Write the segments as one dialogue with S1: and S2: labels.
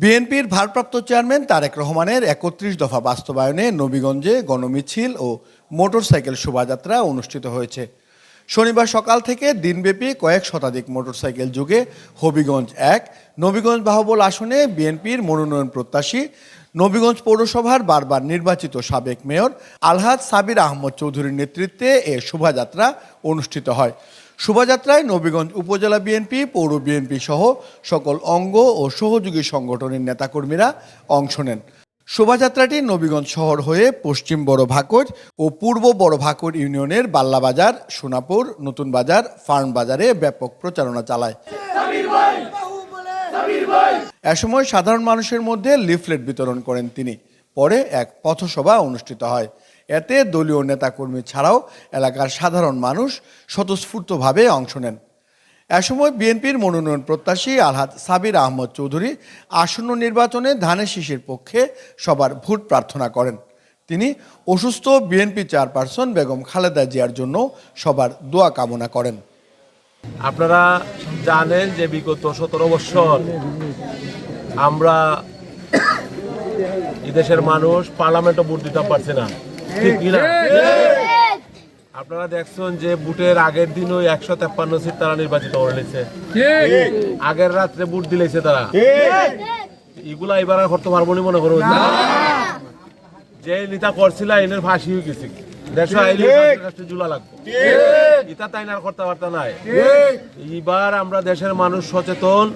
S1: বিএনপির ভারপ্রাপ্ত চেয়ারম্যান তারেক রহমানের একত্রিশ দফা বাস্তবায়নে নবীগঞ্জে গণমিছিল ও মোটরসাইকেল শোভাযাত্রা অনুষ্ঠিত হয়েছে। শনিবার সকাল থেকে দিনব্যাপী কয়েক শতাধিক মোটরসাইকেল যুগে হবিগঞ্জ এক, নবীগঞ্জ বাহবল আসনে বিএনপির মনোনয়ন প্রত্যাশী, নবীগঞ্জ পৌরসভার বারবার নির্বাচিত সাবেক মেয়র আলহাদ সাবির আহমদ চৌধুরীর নেতৃত্বে এ শোভাযাত্রা অনুষ্ঠিত হয়। শোভাযাত্রায় নবীগঞ্জ উপজেলা বিএনপি, পৌর বিএনপি সহ সকল অঙ্গ ও সহযোগী সংগঠনের নেতাকর্মীরা অংশ নেন। শোভাযাত্রাটি নবীগঞ্জ শহর হয়ে পশ্চিম বড় ভাকর ও পূর্ব বড় ভাকর ইউনিয়নের বাল্লাবাজার সোনাপুর, নতুন বাজার ফার্ম বাজারে ব্যাপক প্রচারণা চালায়। এ সময় সাধারণ মানুষের মধ্যে লিফলেট বিতরণ করেন তিনি। পরে এক পথসভা অনুষ্ঠিত হয়। এতে দলীয় নেতাকর্মী ছাড়াও এলাকার সাধারণ মানুষ স্বতঃস্ফূর্তভাবে অংশ নেন। এ সময় বিএনপির মনোনয়ন প্রত্যাশী আলহাদ সাবির আহমদ চৌধুরী আসন্ন নির্বাচনে ধানের শীষের পক্ষে সবার ভোট প্রার্থনা করেন। তিনি অসুস্থ বিএনপি চেয়ারপারসন বেগম খালেদা জিয়ার জন্য সবার দোয়া কামনা করেন।
S2: আপনারা জানেন যে বিগত সতেরো বছর আমরা এদেশের মানুষ পার্লামেন্টও ভোট দিতে পারছে না। ঠিক কিনা আপনারা দেখছেন যে বুটের আগের দিন ওই একশো তেপ্পান্ন সিট তারা নির্বাচিত করে নিয়েছে। আগের রাত্রে বুট দিলেছে তারা। এগুলা এবার আর করতে পারব নি মনে করো। যে নেতা করছিল এনের ফাঁসি হয়ে গেছে। এইবার আমরা দেশের মানুষ সচেতন।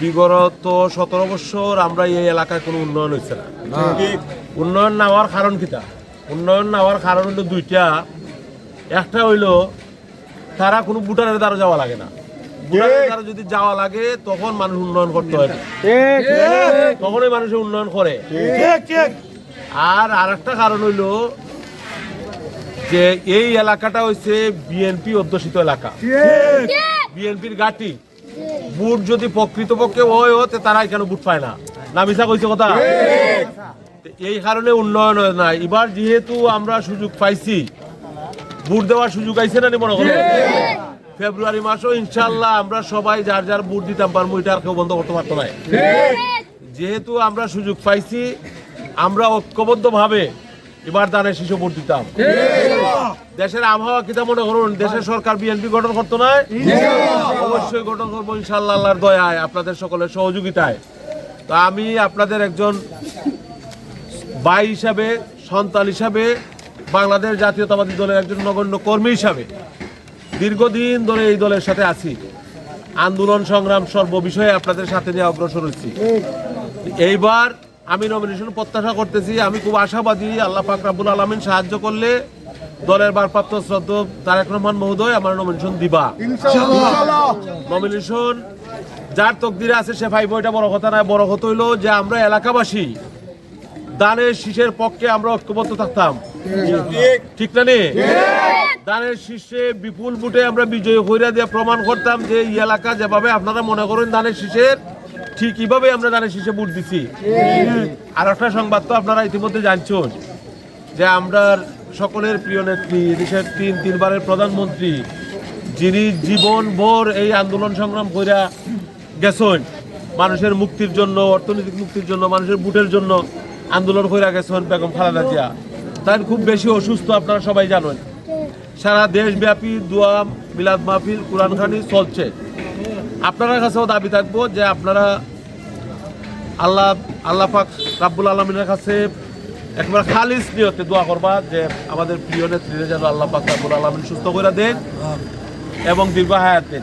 S2: বিগত সতেরো বছর আমরা এই এলাকায় কোনো উন্নয়ন হয়েছে না। উন্নয়ন না হওয়ার কারণ কিটা? উন্নয়ন না হওয়ার কারণ হলো দুইটা। একটা হইল তারা কোনো ভুটানের দ্বারা যাওয়া লাগে না। ভুটানের দ্বারা যদি যাওয়া লাগে তখন মানুষ উন্নয়ন করতে হয় তখনই মানুষ উন্নয়ন করে। আর আরেকটা কারণ হইল যে এই এলাকাটা হচ্ছে বিএনপি অধ্যুষিত এলাকা। বিএনপির গাটি বুট যদি প্রকৃতপক্ষে হয় হতে তারা এখানে বুট পায় না। না মিশা কইছে কথা? এই কারণে উন্নয়ন হয় না এবার যেহেতু আমরা সুযোগ পাইছি বুট দেওয়ার সুযোগ আইছে না মনে করো ফেব্রুয়ারি মাসও ইনশাল্লাহ আমরা সবাই যার যার বুট দিতাম পারব এটা আর কেউ বন্ধ করতে পারতো না যেহেতু আমরা সুযোগ পাইছি আমরা ঐক্যবদ্ধ ভাবে এবার দানের শিশু ভোট দিতাম। দেশের আবহাওয়া কিতা মনে করুন? দেশের সরকার বিএনপি গঠন করতো না? অবশ্যই গঠন করব ইনশাল্লাহ আল্লাহর দয়ায় আপনাদের সকলের সহযোগিতায়। তো আমি আপনাদের একজন ভাই হিসাবে সন্তান হিসাবে বাংলাদেশ জাতীয়তাবাদী দলের একজন নগণ্য কর্মী হিসাবে দীর্ঘদিন ধরে এই দলের সাথে আছি। আন্দোলন সংগ্রাম সর্ব বিষয়ে আপনাদের সাথে নিয়ে অগ্রসর হচ্ছি এইবার আমি নমিনেশন প্রত্যাশা করতেছি আমি খুব আশাবাদী আল্লাহ পাক রাব্বুল আলমিন সাহায্য করলে দলের ভারপ্রাপ্ত শ্রদ্ধ তারেক রহমান মহোদয় আমার নমিনেশন দিবা। নমিনেশন যার তকদিরে আছে সে ভাই বইটা বড় কথা নয় বড় কথা হইল যে আমরা এলাকাবাসী দানের শীষের পক্ষে আমরা ঐক্যবদ্ধ থাকতাম। ঠিক না দানের শীর্ষে বিপুল বুটে আমরা বিজয়ী হইরা দিয়ে প্রমাণ করতাম যে এই এলাকা যেভাবে আপনারা মনে করেন দানের শীষের, ঠিক এইভাবে আমরা দানের শীষে বুট দিছি। আর একটা সংবাদ তো আপনারা ইতিমধ্যে জানছেন, যে আমরা সকলের প্রিয় নেত্রী, দেশের তিন, তিনবারের প্রধানমন্ত্রী, যিনি জীবন ভর এই আন্দোলন সংগ্রাম কইরা গেছেন, মানুষের মুক্তির জন্য, অর্থনৈতিক মুক্তির জন্য, মানুষের বুটের জন্য আন্দোলন কইরা গেছেন বেগম খালেদা জিয়া। তার খুব বেশি অসুস্থ আপনারা সবাই জানেন। সারা দেশব্যাপী দোয়া মিলাদ মাহফিল কোরআন খানি চলছে। আপনার কাছেও দাবি থাকব যে আপনারা আল্লাহ আল্লাহ পাক রাব্বুল আলমিনের কাছে একবার খালিস নিয়তে দোয়া করবা যে আমাদের প্রিয় নেত্রীরা যেন আল্লাহ পাক রাব্বুল আলমিন সুস্থ করে দেন এবং দীর্ঘ হায়াত দেন।